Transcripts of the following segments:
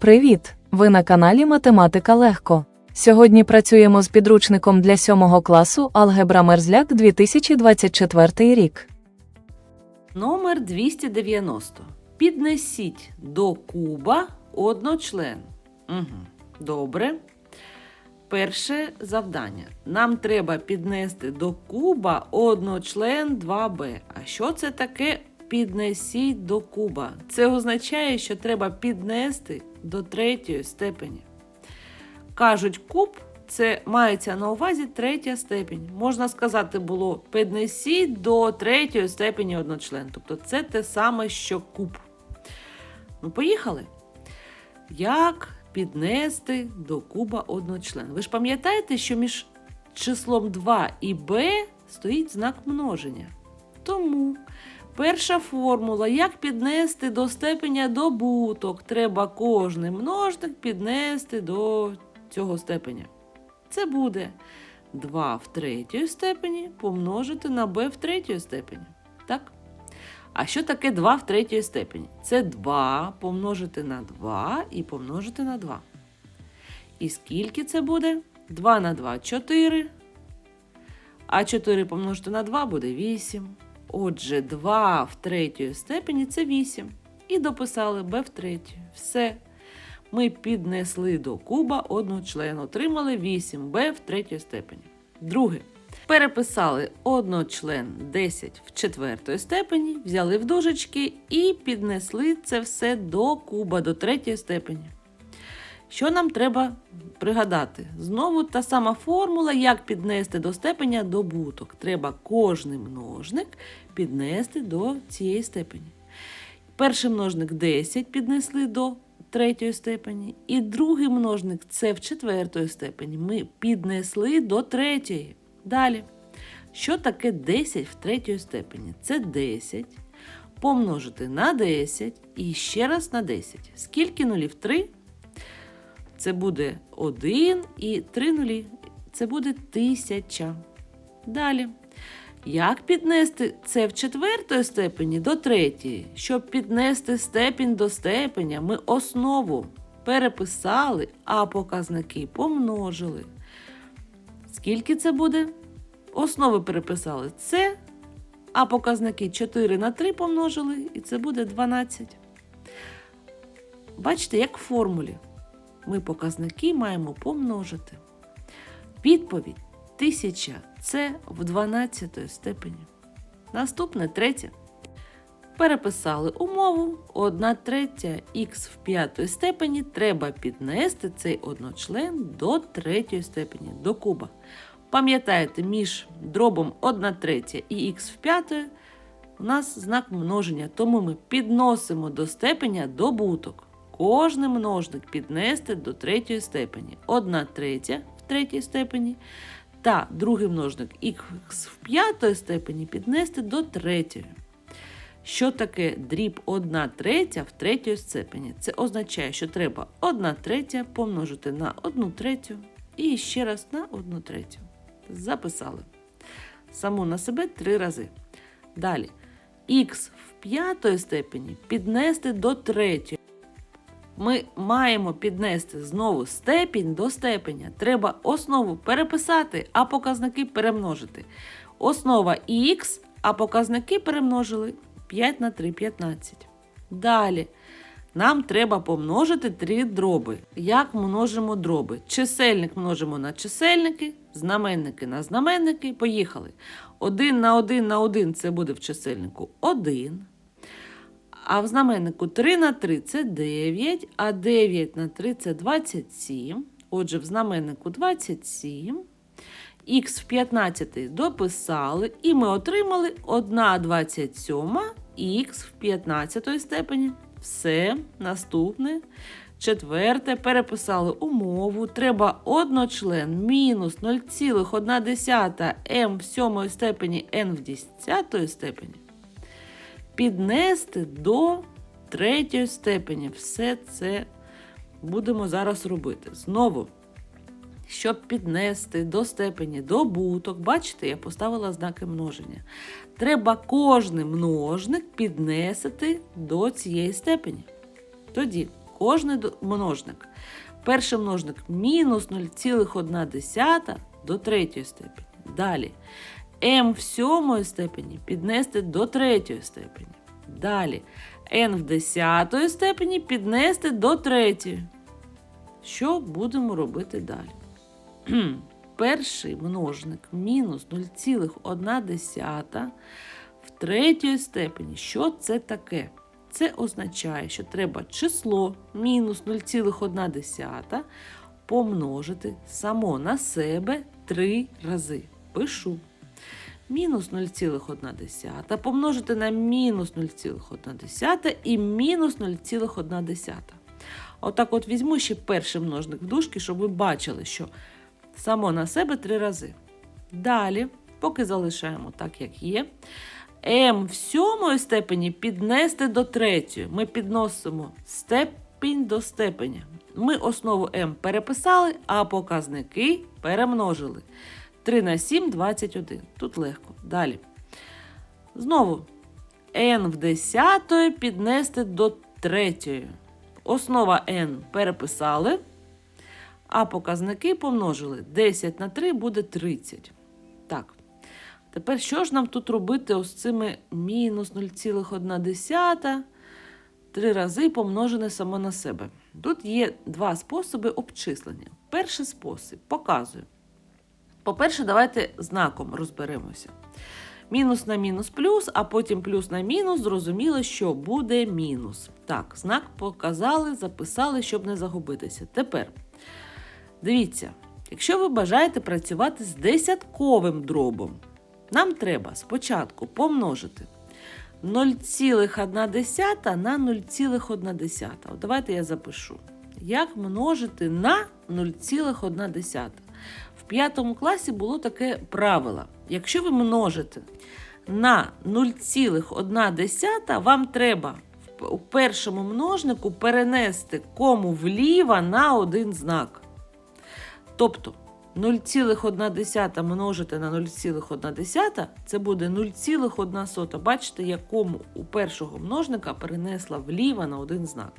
Привіт! Ви на каналі Математика Легко. Сьогодні працюємо з підручником для 7 класу Алгебра Мерзляк 2024 рік. Номер 290. Піднесіть до куба одночлен. Угу. Добре. Перше завдання. Нам треба піднести до куба одночлен 2b. А що це таке піднесіть до куба? Це означає, що треба піднести до третьої степені. Кажуть, куб це мається на увазі третя степень. Можна сказати було піднесіть до третьої степені одночлен. Тобто це те саме, що куб. Ну, поїхали. Як піднести до куба одночлен? Ви ж пам'ятаєте, що між числом 2 і b стоїть знак множення. Тому перша формула, як піднести до степеня добуток, треба кожний множник піднести до цього степеня. Це буде 2 в третій степені помножити на b в третій степені. Так? А що таке 2 в третій степені? Це 2 помножити на 2 і помножити на 2. І скільки це буде? 2 на 2 4. А 4 помножити на 2 буде 8. Отже, 2 в третій степені це 8. І дописали b в третій. Все. Ми піднесли до куба одну член, отримали 8b в третій степені. Друге. Переписали одночлен 10 в четвертої степені, взяли в дужечки і піднесли це все до куба, до третьої степені. Що нам треба пригадати? Знову та сама формула, як піднести до степеня добуток. Треба кожний множник піднести до цієї степені. Перший множник 10 піднесли до третьої степені, і другий множник це в четвертої степені. Ми піднесли до третьої. Далі. Що таке 10 в третій степені? Це 10 помножити на 10 і ще раз на 10. Скільки нулів? 3? Це буде 1 і 3 нулі. Це буде 1000. Далі. Як піднести це в четвертої степені до третьої? Щоб піднести степінь до степеня, ми основу переписали, а показники помножили. Скільки це буде? Основи переписали це, а показники 4 на 3 помножили, і це буде 12. Бачите, як в формулі. Ми показники маємо помножити. Відповідь 1000 це в 12 степені. Наступне третє. Переписали умову 1 третя х в п'ятої степені треба піднести цей одночлен до третьої степені, до куба. Пам'ятаєте, між дробом 1 третя і х в п'ятої у нас знак множення, тому ми підносимо до степеня добуток. Кожний множник піднести до третьої степені. 1 третя в третій степені та другий множник х в п'ятої степені піднести до третьої. Що таке дріб 1 третя в третій степені? Це означає, що треба 1 третя помножити на 1 третю і ще раз на 1 третю. Записали. Саму на себе три рази. Далі. Х в п'ятої степені піднести до третьої. Ми маємо піднести знову степінь до степеня. Треба основу переписати, а показники перемножити. Основа х, а показники перемножили 5 на 3 15. Далі. Нам треба помножити три дроби. Як множимо дроби? Чисельник множимо на чисельники, знаменники на знаменники. Поїхали. 1 на 1 на 1 це буде в чисельнику 1. А в знаменнику 3 на 3 це 9, а 9 на 3 це 27. Отже, в знаменнику 27. Х в 15 дописали, і ми отримали 1 27 х в 15 степені. Все, наступне. Четверте, переписали умову. Треба одночлен мінус 0,1 м в 7 степені n в 10 степені. Піднести до третьої степені. Все це будемо зараз робити. Знову, щоб піднести до степені добуток, бачите, я поставила знаки множення. Треба кожний множник піднести до цієї степені. Тоді кожний множник. Перший множник мінус 0,1 до третьої степені. Далі m в сьомої степені піднести до третьої степені. Далі n в десятої степені піднести до третьої. Що будемо робити далі? Перший множник мінус 0,1 в третьої степені. Що це таке? Це означає, що треба число мінус 0,1 помножити само на себе три рази. Пишу. Мінус 0,1 помножити на мінус 0,1 і мінус 0,1. Отак от візьму ще перший множник в дужки, щоб ви бачили, що само на себе три рази. Далі, поки залишаємо так, як є. m в сьомої степені піднести до третьої. Ми підносимо степінь до степеня. Ми основу m переписали, а показники перемножили. 3 на 7 21. Тут легко. Далі. Знову n в десятої піднести до третьої. Основа n переписали, а показники помножили. 10 на 3 буде 30. Так. Тепер що ж нам тут робити ось цими мінус 0,1 три рази помножене само на себе? Тут є два способи обчислення. Перший спосіб показую. По-перше, давайте знаком розберемося. Мінус на мінус плюс, а потім плюс на мінус, зрозуміло, що буде мінус. Так, знак показали, записали, щоб не загубитися. Tепер дивіться, якщо ви бажаєте працювати з десятковим дробом, нам треба спочатку помножити 0,1 на 0,1. От Давайте я запишу. Як множити на 0,1? В п'ятому класі було таке правило. Якщо ви множите на 0,1, вам треба у першому множнику перенести кому вліво на один знак. Тобто 0,1 множити на 0,1 це буде 0,1. Бачите, якому у першого множника перенесла вліво на один знак.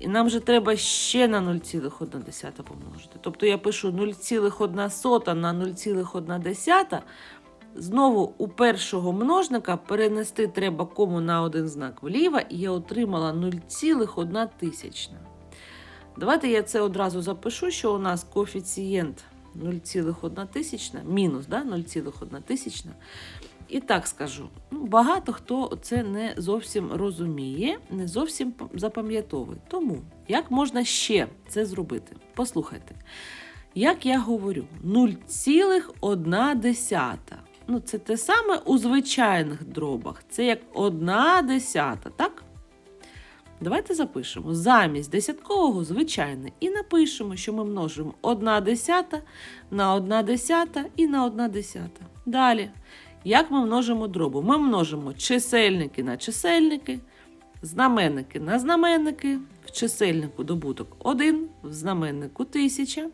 І нам же треба ще на 0,1 помножити. Тобто я пишу 0,1 на 0,1. Знову у першого множника перенести треба кому на один знак вліво, і я отримала 0,1 тисячна. Давайте я це одразу запишу, що у нас коефіцієнт 0,1 тисячна, мінус да, 0,1 тисячна. І так скажу, ну, багато хто це не зовсім розуміє, не зовсім запам'ятовує. Тому як можна ще це зробити? Послухайте, як я говорю, 0,1. Ну, це те саме у звичайних дробах. Це як 1 десята, так? Давайте запишемо замість десяткового звичайне і напишемо, що ми множимо 1 десята на 1 десята і на 1 десята. Далі. Як ми множимо дробу? Ми множимо чисельники на чисельники, знаменники на знаменники, в чисельнику добуток 1, в знаменнику 1000.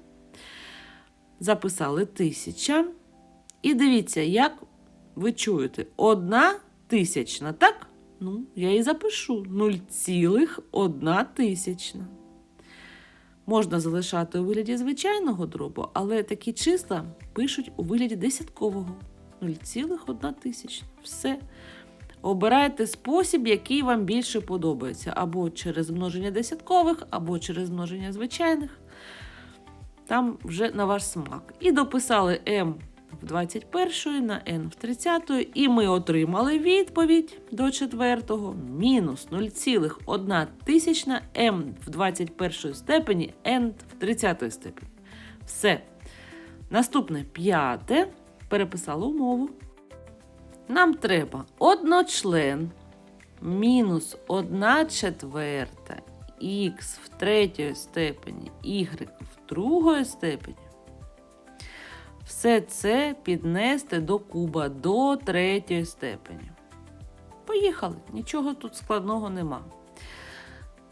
Записали 1000. І дивіться, як ви чуєте, одна тисячна, так? Ну, я і запишу 0,1 тисячна. Можна залишати у вигляді звичайного дробу, але такі числа пишуть у вигляді десяткового. 0,1 тисячна. Все. Обирайте спосіб, який вам більше подобається. Або через множення десяткових, або через множення звичайних. Там вже на ваш смак. І дописали m в 21 на n в 30, і ми отримали відповідь до четвертого мінус 0,1 тисячна m в 21 степені, n в 30 степені. Все. Наступне п'яте. Переписали умову. Нам треба одночлен мінус 1 четверта х в третьої степені, y в другої степені. Все це піднести до куба до третьої степені. Поїхали, нічого тут складного нема.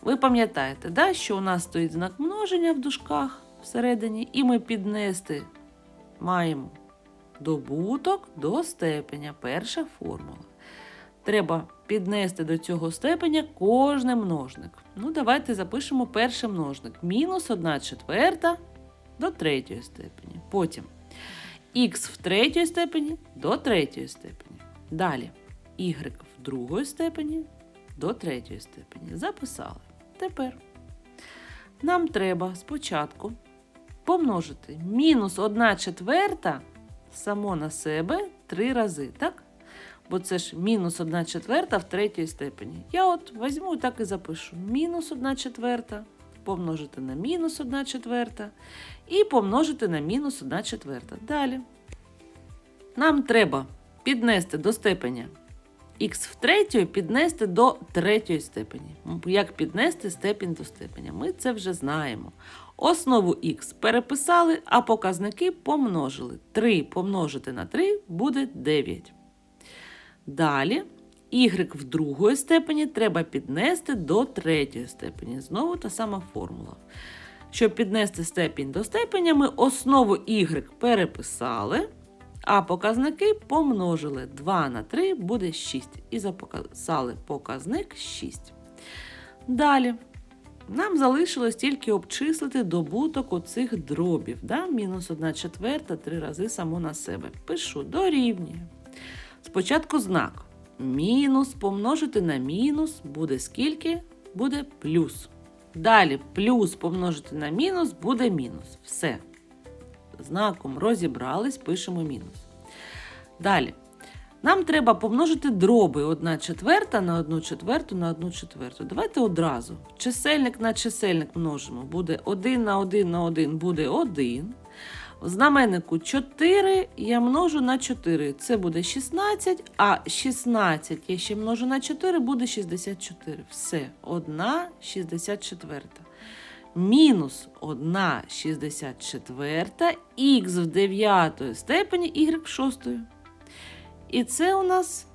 Ви пам'ятаєте, да, що у нас стоїть знак множення в дужках всередині, і ми піднести маємо добуток до степеня. Перша формула. треба піднести до цього степеня кожний множник. Ну, давайте запишемо перший множник. Мінус 1 четверта до третьої степені. Потім х в третій степені до третьої степені. Далі y в другої степені до третьої степені. Записали. Тепер нам треба спочатку помножити мінус 1 четверта само на себе три рази, так? Бо це ж мінус 1 четверта в третій степені. Я от візьму і так і запишу. Мінус 1 четверта помножити на мінус 1 четверта і помножити на мінус 1 четверта. Далі. Нам треба піднести до степеня х в третьої піднести до третьої степені. Як піднести степінь до степеня? Ми це вже знаємо. Основу х переписали, а показники помножили. 3 помножити на 3 буде 9. Далі y в другої степені треба піднести до третьої степені. Знову та сама формула. Щоб піднести степінь до степеня, ми основу y переписали, а показники помножили. 2 на 3 буде 6. І записали показник 6. Далі. Нам залишилось тільки обчислити добуток оцих дробів. Да? Мінус 1 четверта, 3 рази само на себе. Пишу дорівнює. Спочатку знак. Мінус помножити на мінус буде скільки? Буде плюс. Далі плюс помножити на мінус буде мінус. Все. Знаком розібрались, пишемо мінус. Далі. Нам треба помножити дроби 1 четверта на 1 четверту на 1 четверту. Давайте одразу. Чисельник на чисельник множимо. Буде 1 на 1 на 1 буде 1. В знаменнику 4 я множу на 4. Це буде 16, а 16 я ще множу на 4, буде 64. Все, 1 64. Мінус 1 64, х в 9 степені, y в 6. І це у нас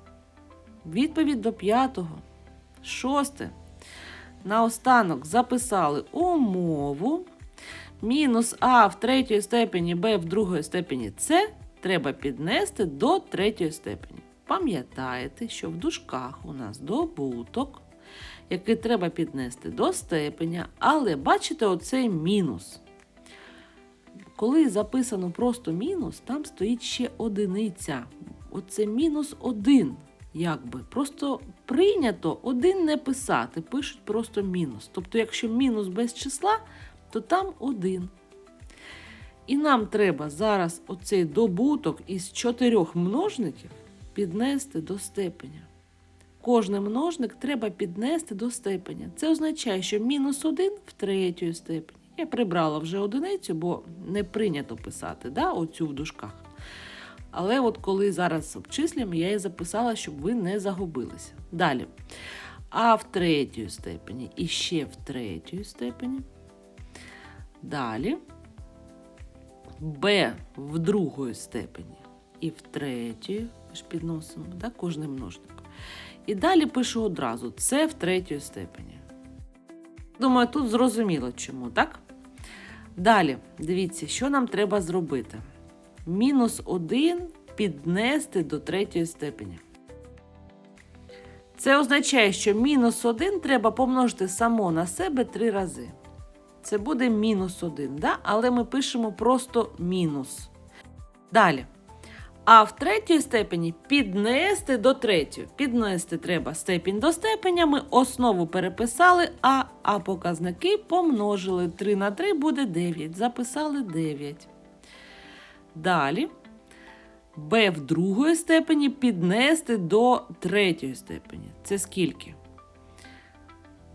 відповідь до п'ятого. Шосте. Наостанок записали умову. Мінус А в третій степені, Б в другої степені С треба піднести до третьої степені. Пам'ятаєте, що в дужках у нас добуток, який треба піднести до степеня, але бачите оцей мінус. Коли записано просто мінус, там стоїть ще одиниця. Оце мінус один, якби. Просто прийнято один не писати, пишуть просто мінус. Тобто, якщо мінус без числа, то там один. І нам треба зараз оцей добуток із чотирьох множників піднести до степеня. Кожний множник треба піднести до степеня. Це означає, що мінус 1 в третій степені. Я прибрала вже одиницю, бо не прийнято писати да, оцю в дужках. Але от коли зараз обчислюємо, я її записала, щоб ви не загубилися. Далі. А в третій степені і ще в третій степені. Далі. Б в другої степені і в третій ж підносимо, да, кожний множник. І далі пишу одразу С в третій степені. Думаю, тут зрозуміло чому, так? Далі, дивіться, що нам треба зробити. Мінус 1 піднести до третьої степені. Це означає, що мінус 1 треба помножити само на себе три рази. Це буде мінус 1, да? але ми пишемо просто мінус. Далі. А в третій степені піднести до третьої. Піднести треба степінь до степеня. Ми основу переписали, а, а показники помножили. 3 на 3 буде 9. Записали 9. Далі. b в другої степені піднести до третьої степені. Це скільки?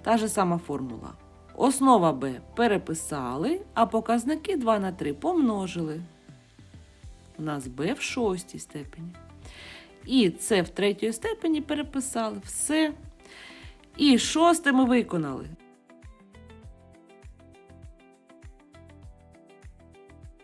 Та ж сама формула. Основа b переписали, а показники 2 на 3 помножили. У нас b в шостій степені. І це в третій степені переписали. Все. І шосте ми виконали.